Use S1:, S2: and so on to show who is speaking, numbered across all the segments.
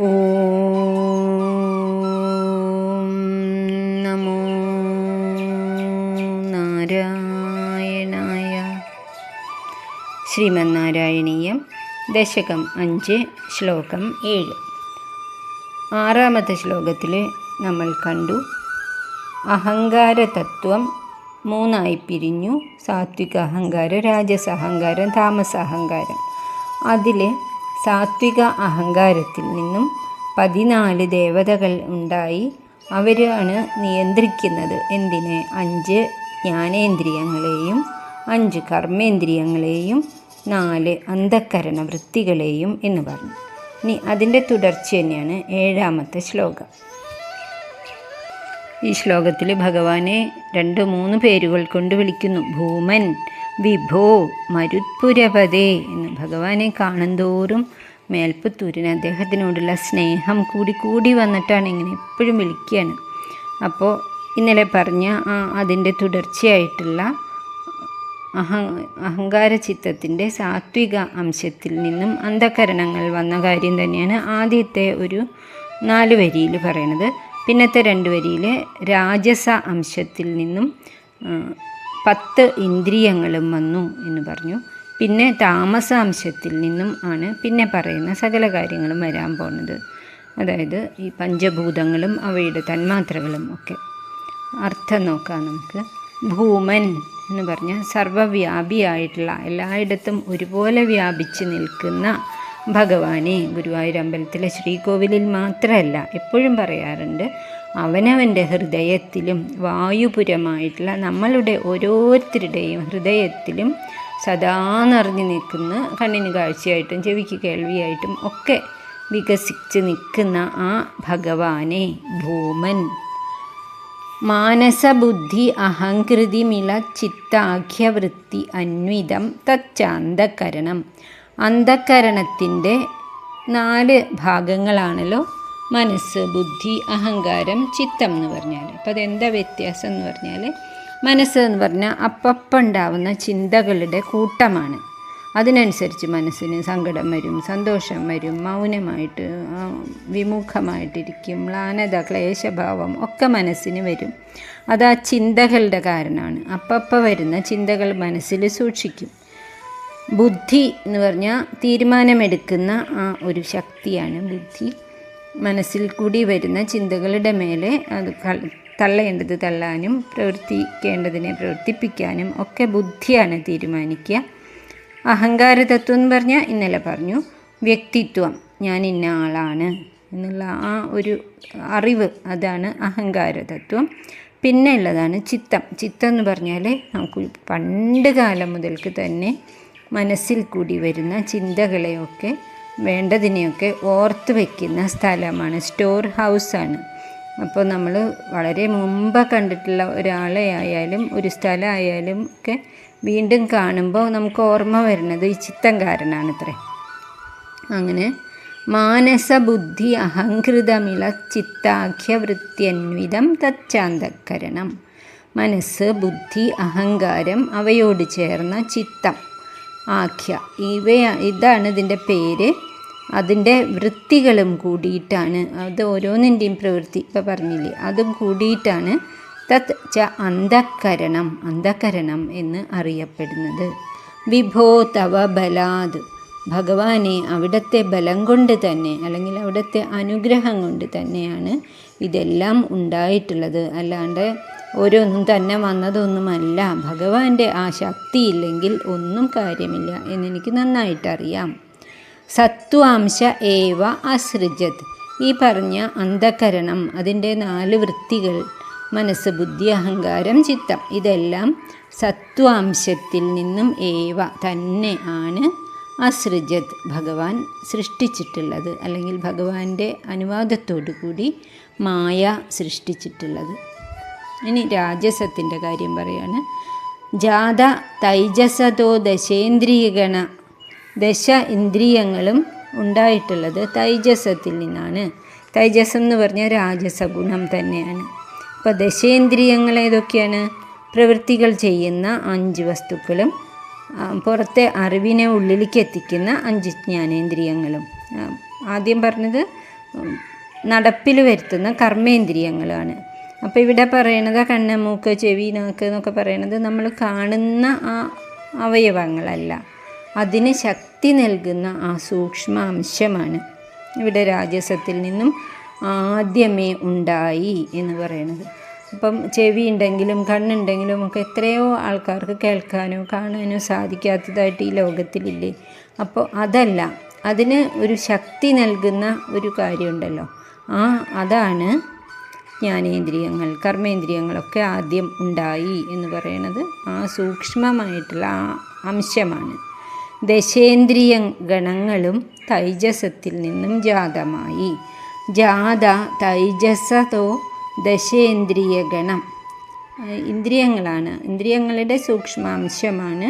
S1: ഓം നമോ നാരായണായ. ശ്രീമന്നാരായണീയം ദശകം അഞ്ച് ശ്ലോകം ഏഴ്. ആറാമത്തെ ശ്ലോകത്തിൽ നമ്മൾ കണ്ടു. അഹങ്കാരതത്വം മൂന്നായി പിരിഞ്ഞു. സാത്വിക അഹങ്കാരം രാജസഹങ്കാരം താമസ അഹങ്കാരം. അതിൽ സാത്വിക അഹങ്കാരത്തിൽ നിന്നും പതിനാല് ദേവതകൾ ഉണ്ടായി. അവരാണ് നിയന്ത്രിക്കുന്നത്. എന്തിനെ? അഞ്ച് ജ്ഞാനേന്ദ്രിയങ്ങളെയും അഞ്ച് കർമ്മേന്ദ്രിയങ്ങളെയും നാല് അന്ധക്കരണ വൃത്തികളെയും എന്ന് പറഞ്ഞു. ഇനി അതിന്റെ തുടർച്ച തന്നെയാണ് ഏഴാമത്തെ ശ്ലോകം. ഈ ശ്ലോകത്തിൽ ഭഗവാനെ രണ്ട് മൂന്ന് പേരുകൾ കൊണ്ട് വിളിക്കുന്നു. ഭൂമൻ വിഭോ മരുത്പുരപതേ എന്ന് ഭഗവാനെ കാണുന്തോറും മേൽപ്പത്തൂരിന് അദ്ദേഹത്തിനോടുള്ള സ്നേഹം കൂടി കൂടി വന്നിട്ടാണ് ഇങ്ങനെ എപ്പോഴും വിളിക്കുകയാണ് അപ്പോൾ ഇന്നലെ പറഞ്ഞ ആ അതിന്റെ തുടർച്ചയായിട്ടുള്ള അഹ അഹങ്കാര ചിത്തത്തിന്റെ സാത്വിക അംശത്തിൽ നിന്നും അന്ധകരണങ്ങൾ വന്ന കാര്യം തന്നെയാണ് ആദ്യത്തെ ഒരു നാല് വരിയിൽ പറയണത്. പിന്നത്തെ രണ്ട് വരിയിൽ രാജസ അംശത്തിൽ നിന്നും പത്ത് ഇന്ദ്രിയങ്ങളും വന്നു എന്ന് പറഞ്ഞു. പിന്നെ താമസാംശത്തിൽ നിന്നും ആണ് പിന്നെ പറയുന്ന സകല കാര്യങ്ങളും വരാൻ പോകുന്നത് അതായത് ഈ പഞ്ചഭൂതങ്ങളും അവയുടെ തന്മാത്രകളും ഒക്കെ. അർത്ഥം നോക്കാം നമുക്ക്. ഭൂമൻ എന്ന് പറഞ്ഞാൽ സർവവ്യാപിയായിട്ടുള്ള എല്ലായിടത്തും ഒരുപോലെ വ്യാപിച്ച് നിൽക്കുന്ന ഭഗവാനെ ഗുരുവായൂരമ്പലത്തിലെ ശ്രീകോവിലിൽ മാത്രമല്ല എപ്പോഴും പറയാറുണ്ട് അവനവന്റെ ഹൃദയത്തിലും വായുപുരമായിട്ടുള്ള നമ്മളുടെ ഓരോരുത്തരുടെയും ഹൃദയത്തിലും സദാ നിറഞ്ഞു നിൽക്കുന്ന കണ്ണിന് കാഴ്ചയായിട്ടും ചെവിക്ക് കേൾവിയായിട്ടും ഒക്കെ വികസിച്ച് നിൽക്കുന്ന ആ ഭഗവാനെ ഭൂമൻ. മാനസബുദ്ധി അഹങ്കൃതിമിള ചിത്താഖ്യവൃത്തി അന്വിതം തച്ചാന്തക്കരണം അന്ധക്കരണത്തിന്റെ നാല് ഭാഗങ്ങളാണല്ലോ മനസ്സ് ബുദ്ധി അഹങ്കാരം ചിത്തം എന്ന് പറഞ്ഞാൽ അപ്പോൾ അതെന്താ വ്യത്യാസം എന്ന് പറഞ്ഞാൽ മനസ്സ് എന്ന് പറഞ്ഞാൽ അപ്പപ്പം ഉണ്ടാവുന്ന ചിന്തകളുടെ കൂട്ടമാണ്. അതിനനുസരിച്ച് മനസ്സിന് സങ്കടം വരും സന്തോഷം വരും മൗനമായിട്ട് വിമുഖമായിട്ടിരിക്കും മ്ലാനത ക്ലേശഭാവം ഒക്കെ മനസ്സിന് വരും. അത് ആ ചിന്തകളുടെ കാരണമാണ്. അപ്പപ്പം വരുന്ന ചിന്തകൾ മനസ്സിൽ സൂക്ഷിക്കും. ബുദ്ധി എന്ന് പറഞ്ഞാൽ തീരുമാനമെടുക്കുന്ന ആ ഒരു ശക്തിയാണ് ബുദ്ധി. മനസ്സിൽ കൂടി വരുന്ന ചിന്തകളുടെ മേലെ അത് തള്ളേണ്ടത് തള്ളാനും പ്രവർത്തിക്കേണ്ടതിനെ പ്രവർത്തിപ്പിക്കാനും ഒക്കെ ബുദ്ധിയാണ് തീരുമാനിക്കുക. അഹങ്കാരതത്വം എന്ന് പറഞ്ഞാൽ ഇന്നലെ പറഞ്ഞു വ്യക്തിത്വം ഞാൻ ഇന്ന ആളാണ് എന്നുള്ള ആ ഒരു അറിവ് അതാണ് അഹങ്കാരതത്വം. പിന്നെ ഉള്ളതാണ് ചിത്തം. ചിത്തം എന്ന് പറഞ്ഞാൽ നമുക്ക് പണ്ട് കാലം മുതൽക്ക് തന്നെ മനസ്സിൽ കൂടി വരുന്ന ചിന്തകളെയൊക്കെ വേണ്ടതിനെയൊക്കെ ഓർത്ത് വയ്ക്കുന്ന സ്ഥലമാണ്. സ്റ്റോർ ഹൗസാണ് അപ്പോൾ നമ്മൾ വളരെ മുമ്പ് കണ്ടിട്ടുള്ള ഒരാളെ ആയാലും ഒരു സ്ഥലമായാലും ഒക്കെ വീണ്ടും കാണുമ്പോൾ നമുക്ക് ഓർമ്മ വരുന്നത് ഈ ചിത്തം കാരണമാണ് അത്രേ അങ്ങനെ മാനസബുദ്ധി അഹങ്കൃതമിള ചിത്താഖ്യവൃത്യന്വിതം തച്ചാന്തക്കരണം. മനസ്സ് ബുദ്ധി അഹങ്കാരം അവയോട് ചേർന്ന ചിത്തം ആഖ്യ. ഇവ ഇതാണ് ഇതിന്റെ പേര്. അതിന്റെ വൃത്തികളും കൂടിയിട്ടാണ്. അത് ഓരോന്നിന്റെയും പ്രവൃത്തി. ഇപ്പോൾ പറഞ്ഞില്ലേ? അതും കൂടിയിട്ടാണ് തത് ച അന്ധക്കരണം അന്ധക്കരണം എന്ന് അറിയപ്പെടുന്നത്. വിഭോ തവ ബലാത്. ഭഗവാനെ അവിടുത്തെ ബലം കൊണ്ട് തന്നെ അല്ലെങ്കിൽ അവിടുത്തെ അനുഗ്രഹം കൊണ്ട് തന്നെയാണ് ഇതെല്ലാം ഉണ്ടായിട്ടുള്ളത്. അല്ലാണ്ട് ഓരോന്നും തന്നെ വന്നതൊന്നുമല്ല. ഭഗവാന്റെ ആ ശക്തി ഇല്ലെങ്കിൽ ഒന്നും കാര്യമില്ല എന്നെനിക്ക് നന്നായിട്ടറിയാം. സത്വാംശ ഏവ അസൃജത് ഈ പറഞ്ഞ അന്ധകരണം അതിന്റെ നാല് വൃത്തികൾ മനസ്സ് ബുദ്ധി അഹങ്കാരം ചിത്തം ഇതെല്ലാം സത്വാംശത്തിൽ നിന്നും ഏവ തന്നെ ആണ് അസൃജത് ഭഗവാൻ സൃഷ്ടിച്ചിട്ടുള്ളത് അല്ലെങ്കിൽ ഭഗവാന്റെ അനുവാദത്തോടു കൂടി മായ സൃഷ്ടിച്ചിട്ടുള്ളത്. ഇനി രാജസത്തിന്റെ കാര്യം പറയാണ്. ജാത തൈജസതോ ദശേന്ദ്രിയഗണ ദശ ഇന്ദ്രിയങ്ങളും ഉണ്ടായിട്ടുള്ളത് തൈജസത്തിൽ നിന്നാണ്. തൈജസം എന്ന് പറഞ്ഞാൽ രാജസ ഗുണം തന്നെയാണ്. അപ്പോൾ ദശേന്ദ്രിയങ്ങൾ ഏതൊക്കെയാണ്? പ്രവൃത്തികൾ ചെയ്യുന്ന അഞ്ച് വസ്തുക്കളും പുറത്തെ അറിവിനെ ഉള്ളിലേക്ക് എത്തിക്കുന്ന അഞ്ച് ജ്ഞാനേന്ദ്രിയങ്ങളും. ആദ്യം പറഞ്ഞത് നടപ്പിൽ വരുത്തുന്ന കർമ്മേന്ദ്രിയങ്ങളാണ്. അപ്പോൾ ഇവിടെ പറയണത് കണ്ണ് മൂക്ക് ചെവി നാക്ക് എന്നൊക്കെ പറയണത് നമ്മൾ കാണുന്ന ആ അവയവങ്ങളല്ല. അതിന് ശക്തി നൽകുന്ന ആ സൂക്ഷ്മ അംശമാണ്. ഇവിടെ രാജസത്തിൽ നിന്നും ആദ്യമേ ഉണ്ടായി എന്ന് പറയുന്നത്. അപ്പം ചെവി ഉണ്ടെങ്കിലും കണ്ണുണ്ടെങ്കിലും ഒക്കെ എത്രയോ ആൾക്കാർക്ക് കേൾക്കാനോ കാണാനോ സാധിക്കാത്തതായിട്ട് ഈ ലോകത്തിലില്ലേ? അപ്പോൾ അതല്ല അതിന് ഒരു ശക്തി നൽകുന്ന ഒരു കാര്യമുണ്ടല്ലോ. ആ അതാണ് ജ്ഞാനേന്ദ്രിയങ്ങൾ കർമ്മേന്ദ്രിയങ്ങളൊക്കെ ആദ്യം ഉണ്ടായി എന്ന് പറയുന്നത് ആ സൂക്ഷ്മമായിട്ടുള്ള ആ അംശമാണ്. ദശേന്ദ്രിയ ഗണങ്ങളും തൈജസത്തിൽ നിന്നും ജാതമായി. ജാത തൈജസതോ ദശേന്ദ്രിയ ഗണം. ഇന്ദ്രിയങ്ങളാണ്. ഇന്ദ്രിയങ്ങളുടെ സൂക്ഷ്മാംശമാണ്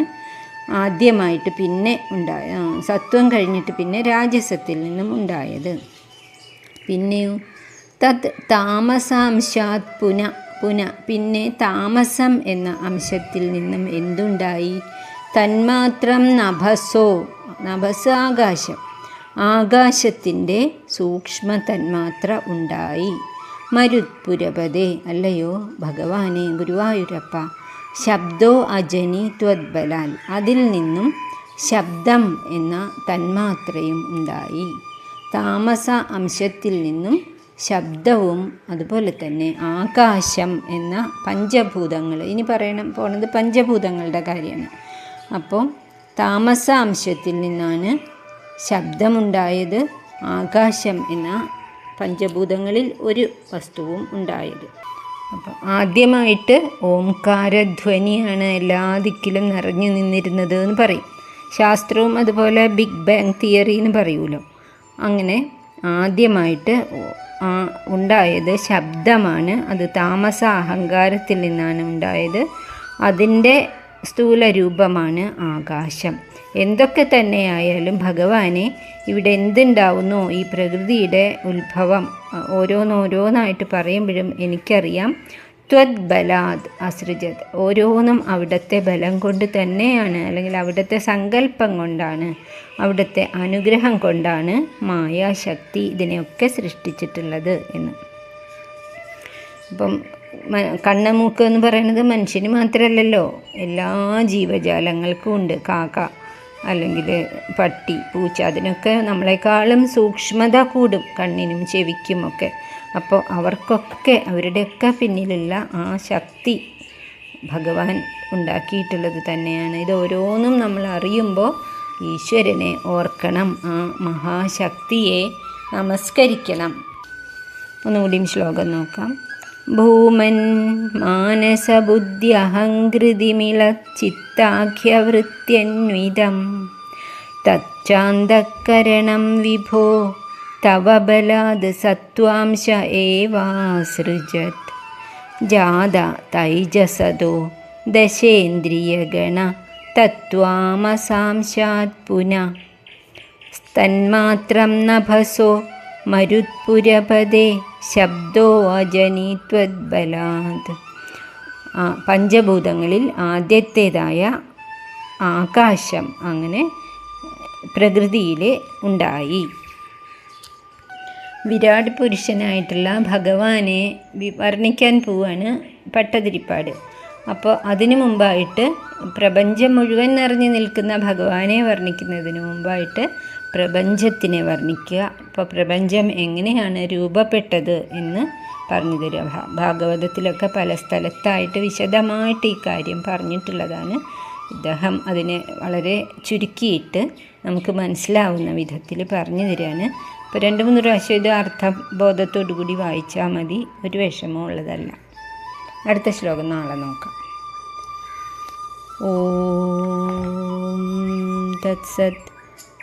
S1: ആദ്യമായിട്ട് പിന്നെ ഉണ്ടായ സത്വം കഴിഞ്ഞിട്ട് പിന്നെ രാജസത്തിൽ നിന്നും ഉണ്ടായത്. പിന്നെയോ തത് താമസാംശാത് പുന പുന പിന്നെ താമസം എന്ന അംശത്തിൽ നിന്നും എന്തുണ്ടായി? തന്മാത്രം നഭസോ നഭസ് ആകാശം. ആകാശത്തിന്റെ സൂക്ഷ്മ തന്മാത്ര ഉണ്ടായി. മരുത്പുരപതേ അല്ലയോ? ഭഗവാനെ ഗുരുവായൂരപ്പ. ശബ്ദോ അജനി ത്വദ്ബലാൽ. അതിൽ നിന്നും ശബ്ദം എന്ന തന്മാത്രയും ഉണ്ടായി. താമസ അംശത്തിൽ നിന്നും ശബ്ദവും അതുപോലെ തന്നെ ആകാശം എന്ന പഞ്ചഭൂതങ്ങൾ. ഇനി പറയണം പോണത് പഞ്ചഭൂതങ്ങളുടെ കാര്യമാണ്. അപ്പോൾ താമസ അംശത്തിൽ നിന്നാണ് ശബ്ദമുണ്ടായത് ആകാശം എന്ന പഞ്ചഭൂതങ്ങളിൽ ഒരു വസ്തുവും ഉണ്ടായത്. അപ്പോൾ ആദ്യമായിട്ട് ഓംകാരധ്വനിയാണ് എല്ലാ ദിക്കിലും നിറഞ്ഞു നിന്നിരുന്നത് എന്ന് പറയും. ശാസ്ത്രവും അതുപോലെ ബിഗ് ബാങ് തിയറി എന്ന് പറയുമല്ലോ. അങ്ങനെ ആദ്യമായിട്ട് ഉണ്ടായത് ശബ്ദമാണ്. അത് താമസ അഹങ്കാരത്തിൽ നിന്നാണ് ഉണ്ടായത്. അതിന്റെ സ്ഥൂല രൂപമാണ് ആകാശം. എന്തൊക്കെ തന്നെയായാലും ഭഗവാനെ ഇവിടെ എന്തുണ്ടാവുന്നു ഈ പ്രകൃതിയുടെ ഉത്ഭവം? ഓരോന്നോരോന്നായിട്ട് പറയുമ്പോഴും എനിക്കറിയാം. ത്വത് ബലാദ് അസൃജത്. ഓരോന്നും അവിടുത്തെ ബലം കൊണ്ട് തന്നെയാണ് അല്ലെങ്കിൽ അവിടുത്തെ സങ്കല്പം കൊണ്ടാണ് അവിടുത്തെ അനുഗ്രഹം കൊണ്ടാണ് മായാശക്തി ഇതിനെയൊക്കെ സൃഷ്ടിച്ചിട്ടുള്ളത് എന്ന്. ഇപ്പം കണ്ണമൂക്ക് എന്ന് പറയുന്നത് മനുഷ്യന് മാത്രമല്ലല്ലോ എല്ലാ ജീവജാലങ്ങൾക്കും ഉണ്ട്. കാക്ക അല്ലെങ്കിൽ പട്ടി പൂച്ച അതിനൊക്കെ നമ്മളെക്കാളും സൂക്ഷ്മത കൂടും. കണ്ണിനും ചെവിക്കും ഒക്കെ. അപ്പോൾ അവർക്കൊക്കെ അവരുടെയൊക്കെ പിന്നിലുള്ള ആ ശക്തി ഭഗവാൻ ഉണ്ടാക്കിയിട്ടുള്ളത് തന്നെയാണ്. ഇത് ഓരോന്നും നമ്മൾ അറിയുമ്പോൾ ഈശ്വരനെ ഓർക്കണം. ആ മഹാശക്തിയെ നമസ്കരിക്കണം. ഒന്നുകൂടിയും ശ്ലോകം നോക്കാം. ഭൂമൻ മാനസബുദ്ധ്യഹങ്കൃതിമിളച്ചിത്താഖ്യവൃത്യന്വിതം തച്ചാന്തക്കരണം വിഭോ തവ ബലാത് സത്വാംശ ഏവാസൃജത് ജാത തൈജസദോ ദശേന്ദ്രിയഗണ തത്വാമസാംശാത് പുന. തന്മാത്രം നഭസോ മരുത്പുരപദേ ശബ്ദോ അജനീത്വദ്ബലാത്. പഞ്ചഭൂതങ്ങളിൽ ആദ്യത്തേതായ ആകാശം അങ്ങനെ പ്രകൃതിയിൽ ഉണ്ടായി. വിരാട് പുരുഷനായിട്ടുള്ള ഭഗവാനെ വർണിക്കാൻ പോവാണ് പട്ടതിരിപ്പാട്. അപ്പോൾ അതിനു മുമ്പായിട്ട് പ്രപഞ്ചം മുഴുവൻ നിറഞ്ഞു നിൽക്കുന്ന ഭഗവാനെ വർണിക്കുന്നതിന് മുമ്പായിട്ട് പ്രപഞ്ചത്തിനെ വർണിക്കുക. അപ്പോൾ പ്രപഞ്ചം എങ്ങനെയാണ് രൂപപ്പെട്ടത് എന്ന് പറഞ്ഞു തരിക ഭാഗവതത്തിലൊക്കെ പല സ്ഥലത്തായിട്ട് വിശദമായിട്ട് ഈ കാര്യം പറഞ്ഞിട്ടുള്ളതാണ്. ഇദ്ദേഹം അതിനെ വളരെ ചുരുക്കിയിട്ട് നമുക്ക് മനസ്സിലാവുന്ന വിധത്തിൽ പറഞ്ഞു തരികയാണ്. ഇപ്പോൾ രണ്ട് മൂന്ന് പ്രാവശ്യം ഇത് അർത്ഥബോധത്തോടു കൂടി വായിച്ചാൽ മതി. ഒരു വിഷമം ഉള്ളതല്ല. അടുത്ത ശ്ലോകം നാളെ നോക്കാം. ഓം തത്സത്